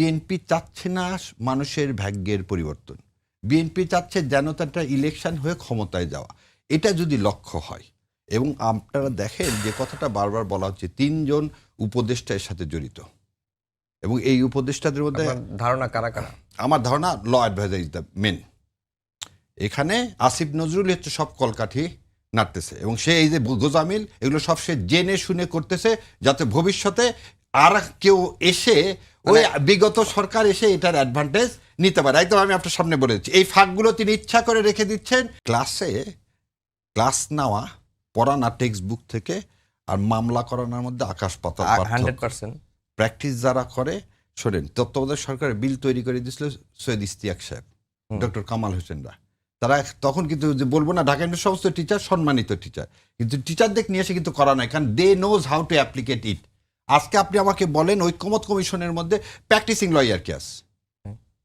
BNP চাচ্ছে না মানুষের ভাগ্যের পরিবর্তন। বিএনপি চাচ্ছে যেন একটা ইলেকশন হয়ে ক্ষমতায় যাওয়া। এটা যদি লক্ষ্য হয় এবং আপনারা দেখেন যে কথাটা বারবার বলা হচ্ছে তিনজন উপদেষ্টা এর সাথে জড়িত। এবং এই উপদেষ্টাদের মধ্যে ধারণা কারা কারা? আমার ধারণা law adviser is the main এখানে আসিফ নজরুল হচ্ছে সব কলকাঠি নাড়তেছে এবং সে এই যে গোজামিল এগুলো সব সে জেনে শুনে করতেছে যাতে ভবিষ্যতে আর কেউ এসে ওই বিগত সরকার এসে এটার অ্যাডভান্টেজ নিতে পারে। একদম আমি আপনার সামনে বলে দিচ্ছি। এই ফাঁকগুলো তিনি ইচ্ছা করে রেখে দিচ্ছেন। ক্লাসে ক্লাস নেওয়া পড়ানা টেক্সট বুক থেকে আর মামলা করানোর মধ্যে আকাশ পাতাল হান্ড্রেড পার্সেন্ট প্র্যাকটিস যারা করে শোনেন তত্ত্বাবধায়ক সরকারের বিল তৈরি করে দিয়েছিল সৈয়দ ইস্তিয়াক সাহেব ডক্টর কামাল হোসেনরা। তারা তখন কিন্তু যে বলব না ঢাকা ইউনিভার্সিটির সমস্ত টিচার সম্মানিত টিচার কিন্তু টিচারদের নিয়ে এসে কিন্তু করা নয় কারণ they know how to applicate it আজকে আপনি আমাকে বলেন ঐক্যমত কমিশনের মধ্যে প্র্যাকটিসিং লয়ার কে আছে।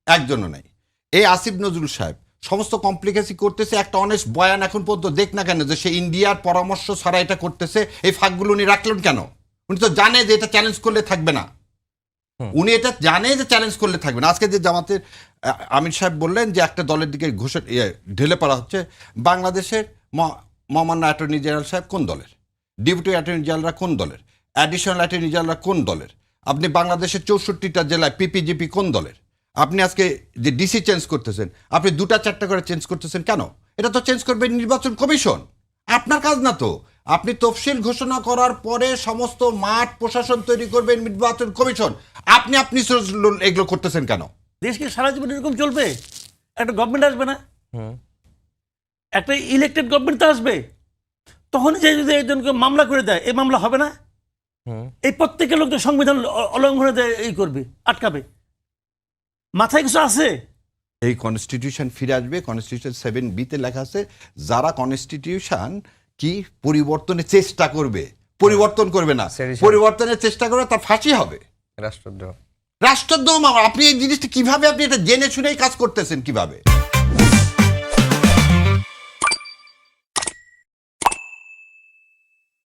একজনও নাই। এই আসিফ নজরুল সাহেব সমস্ত কমপ্লিকেসি করতেছে একটা অনেস্ট বয়ান এখন পর্যন্ত দেখ না কেন যে সে ইন্ডিয়ার পরামর্শ ছাড়া এটা করতেছে এই ফাঁকগুলো উনি রাখলেন কেন? উনি তো জানে যে এটা চ্যালেঞ্জ করলে থাকবে না। উনি এটা জানে যে চ্যালেঞ্জ করলে থাকবে না। আজকে যে জামাতের আমির সাহেব বললেন যে একটা দলের দিকে ঘোষণা ইয়ে, ঢেলে পড়া হচ্ছে বাংলাদেশের মহামান্য অ্যাটর্নি জেনারেল সাহেব কোন দলের? ডেপুটি অ্যাটর্নি জেনারেলরা কোন দলের? অ্যাডিশনাল অ্যাটর্নি জেনারেলরা কোন দলের? আপনি বাংলাদেশের চৌষট্টিটা জেলায় পিপিজিপি কোন দলের? আপনি আজকে যে ডিসি চেঞ্জ করতেছেন আপনি দুটা চারটা করে চেঞ্জ করতেছেন কেন? এটা তো চেঞ্জ করবে নির্বাচন কমিশন। আপনার কাজ না তো। আপনি তফসিল ঘোষণা করার পরে সমস্ত মাঠ প্রশাসন তৈরি করবেন নির্বাচন কমিশন। আপনি আপনি এগুলো করতেছেন কেন? দেশকে সারা জীবন এরকম চলবে? একটা গভর্নমেন্ট আসবে না? একটা ইলেকটেড গভর্নমেন্ট তো আসবে। তখন যে যদি একজনকে মামলা করে দেয় এই মামলা হবে না? এই প্রত্যেকের লোক তো সংবিধান অলঙ্ঘনে এই করবে আটকাবে। মাথায় কিছু আছে? এই কনস্টিটিউশন ফিরে আসবে কনস্টিটিউশন সেভেন বিতে লেখা আছে যারা কনস্টিটিউশন কি পরিবর্তনের চেষ্টা করবে পরিবর্তন করবে না। পরিবর্তনের চেষ্টা করবে তার ফাঁসি হবে। রাষ্ট্রদ্রোহ। রাষ্ট্রদ্রোহ আপনি এই জিনিসটা কীভাবে আপনি এটা জেনে শুনেই কাজ করতেছেন কীভাবে?